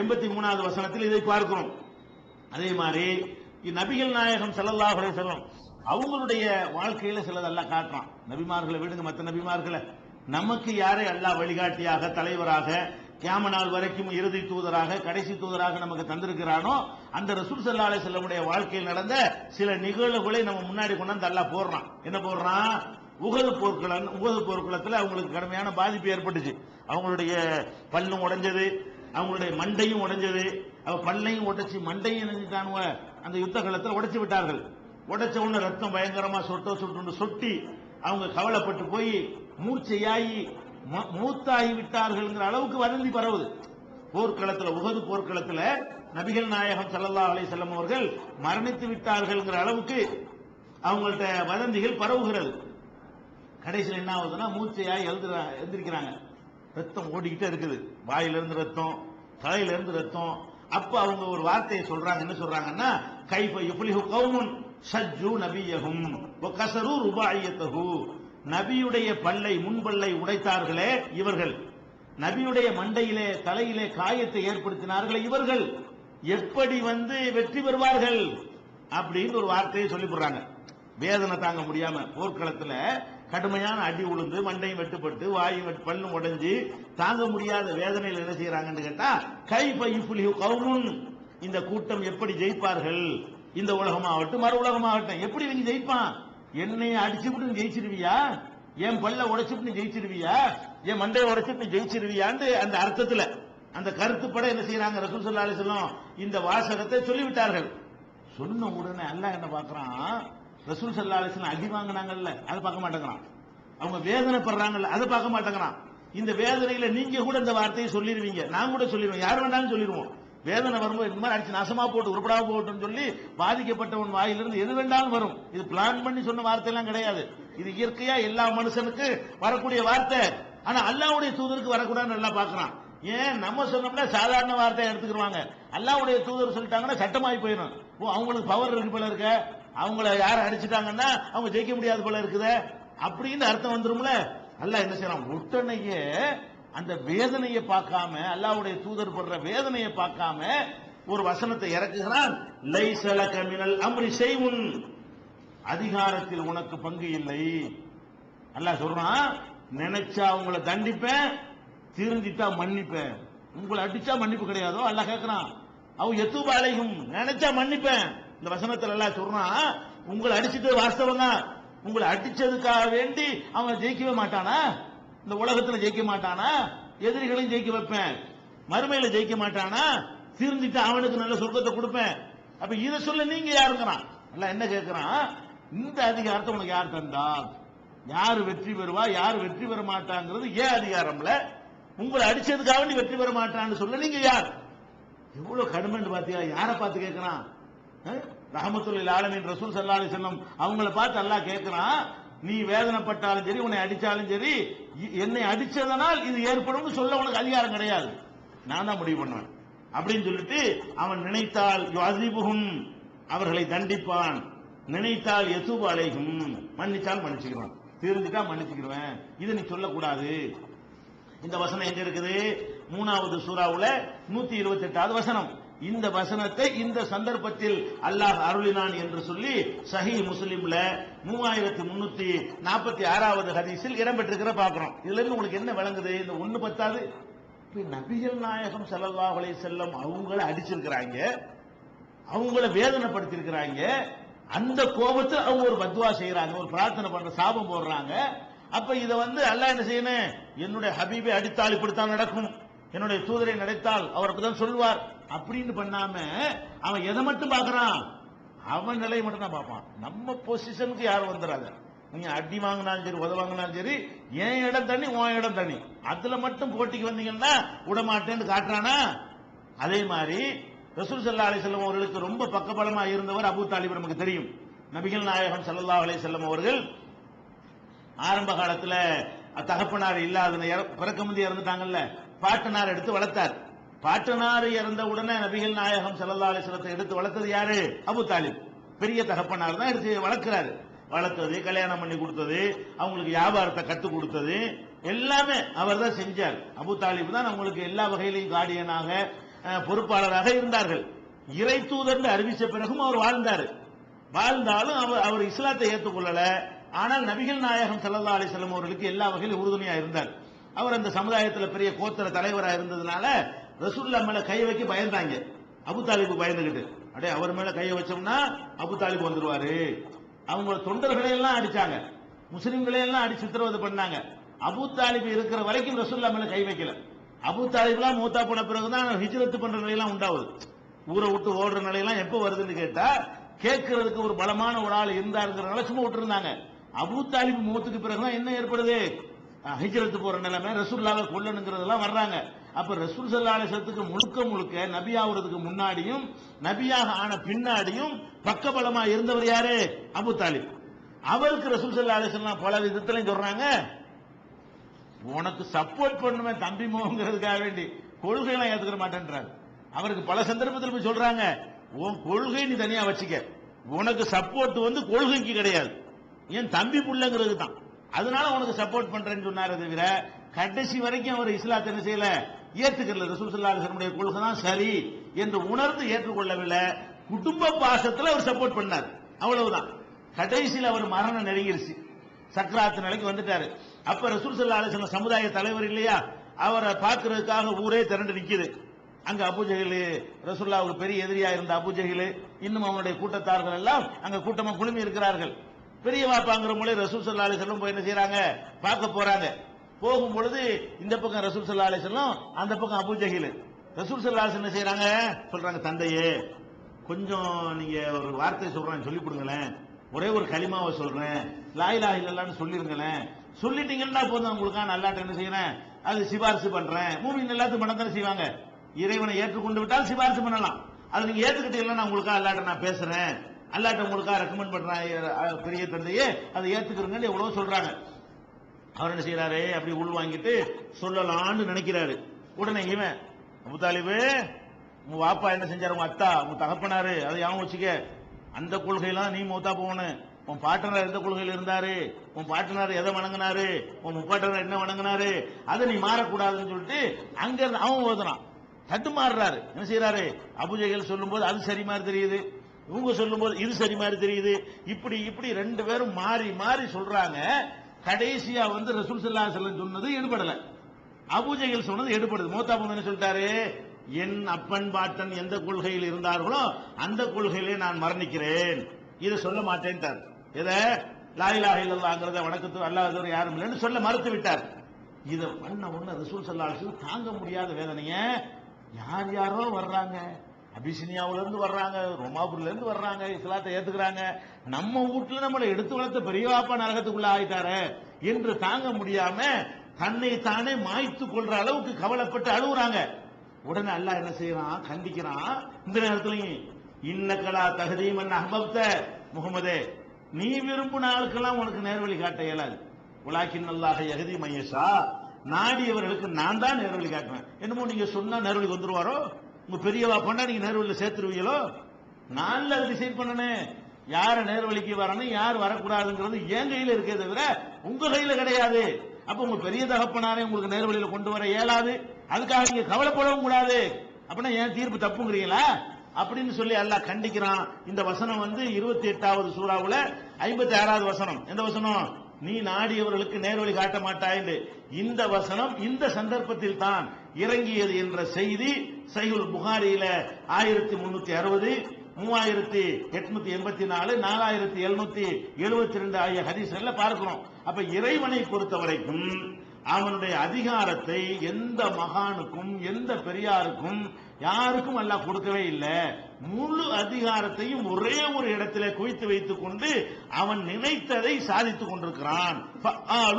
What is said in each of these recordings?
எண்பத்தி மூணாவது வசனத்தில் இதை பார்க்கிறோம். அதே மாதிரி நபிகள் நாயகம் செல்லல்லாஹ் அலைஹி அவங்களுடைய வாழ்க்கையில சிலதெல்லாம் காட்டுறான். நபிமார்களை விடுங்க மற்ற நபிமார்களை. நமக்கு யாரை அல்லாஹ் வழிகாட்டியாக தலைவராக கேம நாள் வரைக்கும் இறுதி தூதராக கடைசி தூதராக நமக்கு தந்திருக்கிறானோ அந்த ரசூல் ஸல்லல்லாஹு அலைஹி வஸல்லமுடைய வாழ்க்கையில் நடந்த சில நிகழ்வுகளை நம்ம முன்னாடி கொண்டாந்து அல்லா போடுறான். என்ன போடுறான்? உகது போர்க்குளம் உகது போர்க்குளத்தில் அவங்களுக்கு கடுமையான பாதிப்பு ஏற்பட்டுச்சு. அவங்களுடைய பல்லும் உடைஞ்சது அவங்களுடைய மண்டையும் உடைஞ்சது. அவ பல்லையும் உடைச்சு மண்டையும் இணைஞ்சிட்டானுவ. அந்த யுத்த காலத்தில் உடைச்சு விட்டார்கள். உடைச்ச உடனே ரத்தம் பயங்கரமா சொட்டோ சொட்டு சொட்டி அவங்க கவலைப்பட்டு போய் மூர்ச்சையாகி மூத்தாகி விட்டார்கள்ங்கிற அளவுக்கு வதந்தி பரவுது. போர்க்களத்தில் உகது போர்க்களத்தில் நபிகள் நாயகம் சல்லல்லா அலை வஸல்லம் அவர்கள் மரணித்து விட்டார்கள்ங்கிற அளவுக்கு அவங்கள்ட்ட வதந்திகள் பரவுகிறது. கடைசியில் என்ன ஆகுதுன்னா மூச்சையாய் எழுதுற எழுந்திருக்கிறாங்க. ரத்தம் ஓடிக்கிட்டே இருக்குது. வாயிலிருந்து ரத்தம் தலையிலிருந்து ரத்தம். அப்ப அவங்க ஒரு வார்த்தையை சொல்றாங்க என்ன சொல்றாங்கன்னா கைஃப யுஃப்லிஹு கௌமுன் சஜ்ஜு நபியஹும் கசரு கஸரு நபியுடைய பல்லை முன்பல்லை உடைத்தார்களே இவர்கள். நபியுடைய மண்டையிலே தலையிலே காயத்தை ஏற்படுத்தினார்களே இவர்கள். எப்படி வந்து வெற்றி பெறுவார்கள்? அப்படின்னு ஒரு வார்த்தையை சொல்லி போடுறாங்க. வேதனை தாங்க முடியாம போர்க்களத்துல கடுமையான அடி உளுந்து மண்டையும் வெட்டுப்பட்டு வாயும் வெட்டு பல்லும் உடைஞ்சு தாங்க முடியாத வேதனையில் என்ன செய்யறாங்கன்னு கேட்டா கை பைஃபுலிஹு கவுமுன் இந்த கூட்டம் எப்படி ஜெயிப்பார்கள்? இந்த உலகமாகட்டும் மறு உலகமாகட்டும் எப்படி நீங்க ஜெயிப்பான்? என்னைய அடிச்சுக்கிட்டு ஜெயிச்சிருவியா? என் பல்ல உடைச்சுட்டு நீ ஜெயிச்சிருவியா? என் மண்டையை உடைச்சிட்டு நீ ஜெயிச்சிருவியான்னு அந்த அர்த்தத்துல அந்த கருத்துப்பட என்ன செய்யறாங்க ரசூல் ஸல்லல்லாஹு அலைஹி இந்த வாசகத்தை சொல்லிவிட்டார்கள். சொன்ன உடனே அல்ல என்ன பாக்குறான் ரசூல் சல்லா அலிஸ்லாம் அடி வாங்கினாங்கல்ல அதை பார்க்க மாட்டேங்கிறான். அவங்க வேதனைப்படுறாங்கல்ல அதை பார்க்க மாட்டேங்கிறான். இந்த வேதனையில நீங்க கூட இந்த வார்த்தையை சொல்லிடுவீங்க நான் கூட சொல்லிடுவேன் யார் வேண்டாலும் சொல்லிடுவோம் வேதனை வரும்போது இந்த மாதிரி அடிச்சு நாசமா போட்டு உருப்படா போட்டுன்னு சொல்லி பாதிக்கப்பட்டவன் வாயிலிருந்து எது வேண்டாலும் வரும். இது பிளான் பண்ணி சொன்ன வார்த்தையெல்லாம் கிடையாது. இது இயற்கையா எல்லா மனுஷனுக்கு வரக்கூடிய வார்த்தை. ஆனா அல்லாவுடைய தூதருக்கு வரக்கூடாதுன்னு நல்லா பாக்குறான் ஏன்? நம்ம சொன்னோம்னா சாதாரண வார்த்தையை எடுத்துக்கிடுவாங்க அல்லாவுடைய தூதர் சொல்லிட்டாங்கன்னா சட்டமாயி போயிடும். ஓ அவங்களுக்கு பவர் இருக்கு போல இருக்க. அவங்கள யார் அடிச்சிட்டாங்கன்னா அவங்க ஜெயிக்க முடியாது போல இருக்குது. அப்படின்னு அர்த்தம் வந்துரும்ல. அல்ல என்ன செய்யலாம் உடனேயே அந்த வேதனையை பார்க்காம அல்லாவுடைய தூதர் படுற வேதனையை பார்க்காம ஒரு வசனத்தை இறக்குகிறான். லைசலக மினல் அம்ரி செய்வுன் அதிகாரத்தில் உனக்கு பங்கு இல்லை. அல்லாஹ் சொல்றான் நினைச்சா உங்களை தண்டிப்பேன் திருந்திட்டா மன்னிப்பேன். உங்களை அடிச்சா மன்னிப்பு கிடையாதோ? அல்ல கேட்கிறான் அவ எத்துபாலையும் நினைச்சா மன்னிப்பேன். இந்த வசனத்துல எல்லாம் சொல்றான் உங்களை அடிச்சிட்டு வாஸ்தவங்க உங்களை அடிச்சதுக்காக வேண்டி அவன் ஜெயிக்கவே மாட்டானா? இந்த உலகத்துல ஜெயிக்க மாட்டானா? எதிரிகளையும் ஜெயிக்க வைப்பேன். மறுமையில ஜெயிக்க மாட்டானா? திருந்திட்டு அவனுக்கு நல்ல சொர்க்கத்தை கொடுப்பேன். அப்ப இதை சொல்ல நீங்க யாருங்கிறான்? எல்லாம் என்ன கேட்கிறான் இந்த அதிகாரத்தை உனக்கு யார் தந்தா? யாரு வெற்றி பெறுவா? யாரு வெற்றி பெற மாட்டாங்கிறது ஏன் அதிகாரம்ல? உங்களை அடிச்சதுக்காக வேண்டி வெற்றி பெற மாட்டான்னு சொல்ல நீங்க யார்? எவ்வளவு கடுமைன்னு பாத்தியா? யாரை பார்த்து கேட்கிறான் ரஹமத்துல் ஆலமின் ரசூல் சல்லா அலி செல்லம் அவங்கள பார்த்து அல்லாஹ் கேட்கிறான் நீ வேதனைப்பட்டாலும் சரி உன்னை அடிச்சாலும் சரி என்னை அடிச்சதனால் இது ஏற்படும் சொல்ல உனக்கு அதிகாரம் கிடையாது. நான் தான் முடிவு பண்ணுவேன். அப்படின்னு சொல்லிட்டு அவன் நினைத்தால் அதிபுகும் அவர்களை தண்டிப்பான். நினைத்தால் எசுபு அலைகும் மன்னிச்சால் மன்னிச்சுக்கிறான் தெரிஞ்சுட்டா மன்னிச்சுக்கிடுவேன். இதை நீ சொல்லக்கூடாது. இந்த வசனம் எங்க இருக்குது? மூணாவது சூறாவுல நூத்தி இருபத்தி எட்டாவது வசனம். இந்த வசனத்தை இந்த சந்தர்ப்பத்தில் அல்லாஹ் அருளினான் என்று சொல்லி சஹி முஸ்லிம்ல மூவாயிரத்தி முன்னூத்தி நாற்பத்தி ஆறாவது ஹதீஸில் இடம்பெற்றிருக்கிற பாக்குறோம் இதுல இருந்து உங்களுக்கு என்ன விளங்குது? இந்த ஒண்ணு பத்தாது. நபிகள் நாயகம் ஸல்லல்லாஹு செல்லும் செல்லம் அவங்கள அடிச்சிருக்கிறாங்க. அவங்கள வேதனைப்படுத்திருக்கிறாங்க. அந்த கோபத்தை அவங்க ஒரு பத்வா செய்யறாங்க ஒரு பிரார்த்தனை பண்ற சாபம் போடுறாங்க. அப்ப இதை வந்து அல்லாஹ் என்ன செய்யணும்? என்னுடைய ஹபீபை அடித்தால் இப்படித்தான் நடக்கும். என்னுடைய தூதரை நடத்தால் அவர் அப்படிதான் சொல்வார் அப்படின்னு பண்ணாம அவன் எதை மட்டும் பார்க்கறான்? அவன் நிலையை மட்டும் தான் பார்ப்பான். நம்ம பொசிஷனுக்கு யாரும் வந்துடாத நீங்க அடி வாங்கினாலும் சரி உத வாங்கினாலும் சரி என் இடம் தண்ணி உன் இடம் தண்ணி. அதுல மட்டும் போட்டிக்கு வந்தீங்கன்னா விடமாட்டேன்னு காட்டுறானா? அதே மாதிரி ரசூல் சல்லா அலிசல்லம் அவர்களுக்கு ரொம்ப பக்கபலமா இருந்தவர் அபு தாலிப் நமக்கு தெரியும். நபிகள் நாயகம் சல்லா அலி செல்லம் அவர்கள் ஆரம்ப காலத்துல தகப்பனார் இல்லாத இற- பிறக்க முந்தைய இறந்துட்டாங்கல்ல பாட்டனார் எடுத்து வளர்த்தார். பாட்டனார் இறந்த உடனே நபிகள் நாயகம் செல்லல்லா அலிஸ்வரத்தை எடுத்து வளர்த்தது யாரு? அபு தாலிப். பெரிய தகப்பனார் தான் எடுத்து வளர்க்கிறாரு. வளர்த்தது கல்யாணம் பண்ணி கொடுத்தது அவங்களுக்கு வியாபாரத்தை கற்றுக் கொடுத்தது எல்லாமே அவர் தான் செஞ்சார். அபு தாலிப் தான் அவங்களுக்கு எல்லா வகையிலையும் கார்டியனாக பொறுப்பாளராக இருந்தார்கள். இறை தூதர்னு அறிவிச்ச பிறகும் அவர் வாழ்ந்தார். வாழ்ந்தாலும் அவர் அவர் இஸ்லாத்தை ஏற்றுக்கொள்ளல. ஆனால் நபிகள் நாயகம் ஸல்லல்லாஹு அலைஹி அவர்களுக்கு எல்லா வகையிலும் உறுதுணையாக இருந்தார். அவர் அந்த சமுதாயத்தில் பெரிய கோத்திர தலைவராக இருந்ததுனால ரசூல்லா மேல கை வைக்க பயந்தாங்க. அபு தாலிபு பயந்துகிட்டு. அடே அவர் மேல கையை வச்சோம்னா அபு தாலிபு வந்துருவாரு. அவங்க தொண்டர்களை எல்லாம் அடிச்சாங்க. முஸ்லிம்களை எல்லாம் அடிச்சு சித்திரவதை பண்ணாங்க. அபு தாலிபு இருக்கிற வரைக்கும் ரசூல்லா மேல கை வைக்கல. அபு தாலிபுலாம் மூத்தா போன பிறகுதான் ஹிஜ்ரத்து பண்ற நிலையெல்லாம் உண்டாகுது. ஊரை விட்டு ஓடுற நிலையெல்லாம் எப்போ வருதுன்னு கேட்டா கேட்கறதுக்கு ஒரு பலமான ஒரு ஆள் இருந்தாருங்கிறனால சும்மா விட்டுருந்தாங்க. அபு தாலிபு மூத்துக்கு பிறகுதான் என்ன ஏற்படுது? ஹிஜரத்து போற நிலைமை ரசூல்லாவை கொல்லணுங்கிறதெல்லாம் வர்றாங்க. அப்ப ரசூல் சல்லாசத்துக்கு முழுக்க முழுக்க நபி ஆகுறதுக்கு முன்னாடியும் நபியாக ஆன பின்னாடியும் பக்கபலமா இருந்தவர் யாரு? அபு தாலிப். அவருக்கு ரசூல் சல்லா அலிஸ்லாம் பல விதத்திலையும் சொல்றாங்க. உனக்கு சப்போர்ட் பண்ணுவேன் தம்பி மோகங்கிறதுக்காக வேண்டி. கொள்கையெல்லாம் ஏத்துக்கிற மாட்டேன்றாரு. அவருக்கு பல சந்தர்ப்பத்தில் போய் சொல்றாங்க. உன் கொள்கை நீ தனியா வச்சுக்க. உனக்கு சப்போர்ட் வந்து கொள்கைக்கு கிடையாது. ஏன் தம்பி புள்ளங்கிறது தான் அதனால உனக்கு சப்போர்ட் பண்றேன்னு சொன்னாரே தவிர கடைசி வரைக்கும் அவர் இஸ்லாத்தை என்ன செய்யல? ஏத்துக்கல. ரசூல் ஸல்லல்லாஹு கொள்கை தான் சரி என்று உணர்ந்து ஏற்றுக்கொள்ளவில்லை. குடும்ப பாசத்துல அவர் சப்போர்ட் பண்ணார். அவ்வளவுதான். கடைசியில் அவர் மரணம் நெருங்கிருச்சு. சக்கராத்து நிலைக்கு வந்துட்டாரு. அப்ப ரசூல் ஸல்லல்லாஹு சமுதாய தலைவர் இல்லையா? அவரை பார்க்கறதுக்காக ஊரே திரண்டு நிக்குது. அங்க அபுஜகிலு ரசுல்லாவுக்கு பெரிய எதிரியா இருந்த அபுஜகிலு இன்னும் அவனுடைய கூட்டத்தார்கள் எல்லாம் அங்க கூட்டமா குழுமி இருக்கிறார்கள். பெரிய வாப்பாங்கிற மூலம் ரசூல் சல்லா அலைஹி போய் என்ன செய்யறாங்க பார்க்க போறாங்க. போகும் பொழுது இந்த பக்கம் ரசூல் சல்லா அலைஹி அந்த பக்கம் அபுஜஹில் ரசூல் சல்லா அலிசல் என்ன செய்யறாங்க சொல்றாங்க தந்தையே கொஞ்சம் நீங்க ஒரு வார்த்தை சொல்றேன் சொல்லி கொடுங்களேன். ஒரே ஒரு களிமாவை சொல்றேன். லாயிலா இல்லல்லான்னு சொல்லிருங்களேன். சொல்லிட்டீங்கன்னா போதும் உங்களுக்கு நல்லாட்ட என்ன செய்யறேன் அது சிபாரிசு பண்றேன். மூவின் எல்லாத்துக்கும் பண்ண தானே செய்வாங்க. இறைவனை ஏற்றுக்கொண்டு விட்டால் சிபாரிசு பண்ணலாம். அது நீங்க ஏத்துக்கிட்டீங்கன்னா நான் உங்களுக்காக அல்லாட்ட நான் பேசுறேன். அல்லாட்ட உங்களுக்காக ரெக்கமெண்ட் பண்றேன் பெரிய தந்தையே அதை ஏத்துக்கிறோங்கன்னு எவ்வளவு சொல்றாங்க. அவர் என்ன செய்யறாரு அப்படி உள் வாங்கிட்டு சொல்லலாம்னு நினைக்கிறாரு. உடனே இவன் அபுதாலிபு உங்க வாப்பா என்ன செஞ்சாரு? உங்க அத்தா உங்க தகப்பனாரு அதை ஞாபகம் வச்சுக்க. அந்த கொள்கையெல்லாம் நீ மூத்தா போகணும். உன் பாட்டனார் எந்த கொள்கையில் இருந்தாரு? உன் பாட்டனார் எதை வணங்கினாரு? உன் முப்பாட்டனார் என்ன வணங்கினாரு? அதை நீ மாறக்கூடாதுன்னு சொல்லிட்டு அங்க இருந்து அவன் ஓதுனான் தட்டு மாறுறாரு. என்ன செய்யறாரு அபுஜைகள் சொல்லும்போது அது சரி மாதிரி தெரியுது. இவங்க சொல்லும்போது இது சரி மாதிரி தெரியுது. இப்படி இப்படி ரெண்டு பேரும் மாறி மாறி சொல்றாங்க. கடைசியா வந்து ரசூல் சல்லா செல்லம் சொன்னது எடுபடல. அபூஜைகள் சொன்னது எடுபடுது. மூத்தா பொண்ணு என்ன சொல்லிட்டாரு? என் அப்பன் பாட்டன் எந்த கொள்கையில் இருந்தார்களோ அந்த கொள்கையிலே நான் மரணிக்கிறேன். இதை சொல்ல மாட்டேன்ட்டார். இதை லாயிலாக இல்லல்லாங்கிறத வணக்கத்து அல்லாதவர் யாரும் இல்லைன்னு சொல்ல மறுத்து விட்டார் இதை பண்ண உடனே ரசூல் ஸல்லல்லாஹு தாங்க முடியாத வேதனைய யார் யாரோ வர்றாங்க. அபிசினியாவிலிருந்து வர்றாங்க ரோமாபுரிலேருந்து வர்றாங்க இஸ்லாத்தை ஏத்துக்கிறாங்க. நம்ம வீட்டில் நம்மளை எடுத்து வளர்த்த பெரியவாப்பா நரகத்துக்குள்ள ஆயிட்டாரு என்று தாங்க முடியாம தன்னை தானே மாய்த்து கொள்ற அளவுக்கு கவலைப்பட்டு அழுகுறாங்க. உடனே அல்லாஹ் என்ன செய்யறான்? கண்டிக்கிறான். இந்த நேரத்துலயும் இன்னக்கலா தகுதியும் அஹபப்த. முகமதே நீ விரும்பின ஆளுக்கெல்லாம் உனக்கு நேர்வழி காட்ட இயலாது. உலாக்கின் நல்லாக எகதி மையசா நாடியவர்களுக்கு நான் தான் நேர்வழி காட்டுவேன். என்னமோ நீங்க சொன்னா நேர்வழி வந்துருவாரோ? உங்க பெரியவா பண்ணா நீங்க நேர்வழியில் சேர்த்துருவீங்களோ? நான் அதை டிசைட் பண்ணனே. யார நேர்வழிக்கு வரணும் யார் வரக்கூடாதுங்கிறது என் கையில இருக்கே தவிர உங்க கையில கிடையாது. அப்ப உங்க பெரிய தகப்பனாரே உங்களுக்கு நேர்வழியில கொண்டு வர இயலாது. அதுக்காக நீங்க கவலைப்படவும் கூடாது. அப்படின்னா ஏன் தீர்ப்பு தப்புங்கிறீங்களா? அப்படின்னு சொல்லி அல்லாஹ் கண்டிக்கிறான். இந்த வசனம் வந்து இருபத்தி எட்டாவது சூறாவுல ஐம்பத்தி ஆறாவது வசனம். எந்த வசனம்? நீ நாடியவர்களுக்கு நேர்வழி காட்ட மாட்டாய் இந்த வசனம் இந்த சந்தர்ப்பத்தில் தான் இறங்கியது என்ற செய்தி சைகுல் புகாரியில ஆயிரத்தி முன்னூத்தி அறுபது மூவாயிரத்தி எட்நூத்தி எண்பத்தி நாலு நாலாயிரத்தி எழுநூத்தி எழுபத்தி ரெண்டு ஆகிய ஹதீஸ்கள்ல பார்க்கிறோம். அப்ப இறைவனை பொறுத்த வரைக்கும் அவனுடைய அதிகாரத்தை எந்த மகானுக்கும் எந்த பெரியாருக்கும் யாருக்கும் அல்லாஹ் கொடுக்கவே இல்லை. முழு அதிகாரத்தையும் ஒரே ஒரு இடத்துல குவித்து வைத்துக் கொண்டு அவன் நினைத்ததை சாதித்துக் கொண்டிருக்கிறான்.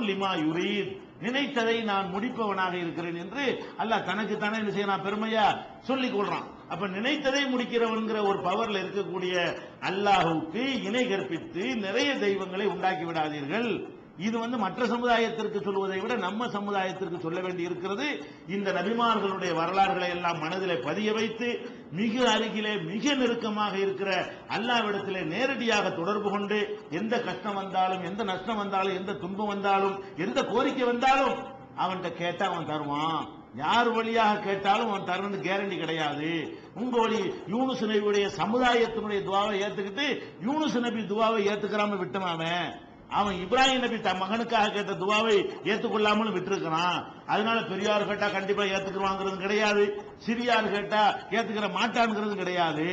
லிமா யுரீத். நினைத்ததை நான் முடிப்பவனாக இருக்கிறேன் என்று அல்லாஹ் தனக்கு தானே என்ன செய்யறான்? பெருமையா சொல்லிக் கொள்றான். அப்ப நினைத்ததை முடிக்கிறவன்கிற ஒரு பவர்ல இருக்கக்கூடிய அல்லாஹுக்கு இணை கற்பித்து நிறைய தெய்வங்களை உண்டாக்கி விடாதீர்கள். இது வந்து மற்ற சமுதாயத்திற்கு சொல்வதை விட நம்ம சமுதாயத்திற்கு சொல்ல வேண்டி இருக்கிறது. இந்த நபிமார்களுடைய வரலாறுகளை எல்லாம் மனதில் பதிய வைத்து மிக அருகிலே மிக நெருக்கமாக இருக்கிற அல்லாவிடத்திலே நேரடியாக தொடர்பு கொண்டு எந்த கஷ்டம் வந்தாலும் எந்த நஷ்டம் வந்தாலும் எந்த துன்பம் வந்தாலும் எந்த கோரிக்கை வந்தாலும் அவன்கிட்ட கேட்டா அவன் தருவான். யார் வழியாக கேட்டாலும் அவன் தரணும்னு கேரண்டி கிடையாது. உங்க வழி யூனுஸ் நபியுடைய சமுதாயத்தினுடைய துவாவை ஏத்துக்கிட்டு யூனுஸ் நபி துவாவை ஏத்துக்கிறாம விட்டவன் அவன் இப்ராஹிம் நபி தன் மகனுக்காக கேட்ட துவாவை ஏத்துக்கொள்ளாமலும் விட்டுருக்கிறான். அதனால பெரியார் கேட்டா கண்டிப்பா ஏத்துக்குவாங்கிறது கிடையாது. சிறியார் கேட்டா ஏத்துக்கிற மாட்டான்ங்கிறது கிடையாது.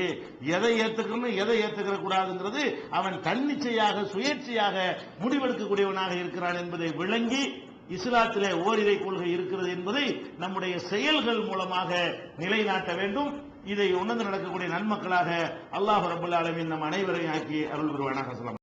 எதை ஏத்துக்கணும் எதை ஏத்துக்கிற கூடாதுங்கிறது அவன் தன்னிச்சையாக சுயேட்சையாக முடிவெடுக்கக்கூடியவனாக இருக்கிறான் என்பதை விளங்கி இஸ்லாத்திலே ஓரிரை கொள்கை இருக்கிறது என்பதை நம்முடைய செயல்கள் மூலமாக நிலைநாட்ட வேண்டும். இதை உணர்ந்து நடக்கக்கூடிய நன்மக்களாக அல்லாஹ் ரபுல்லாலமின் நம் அனைவரையும் ஆக்கி அருள் புரிவானாக. சொல்லலாம்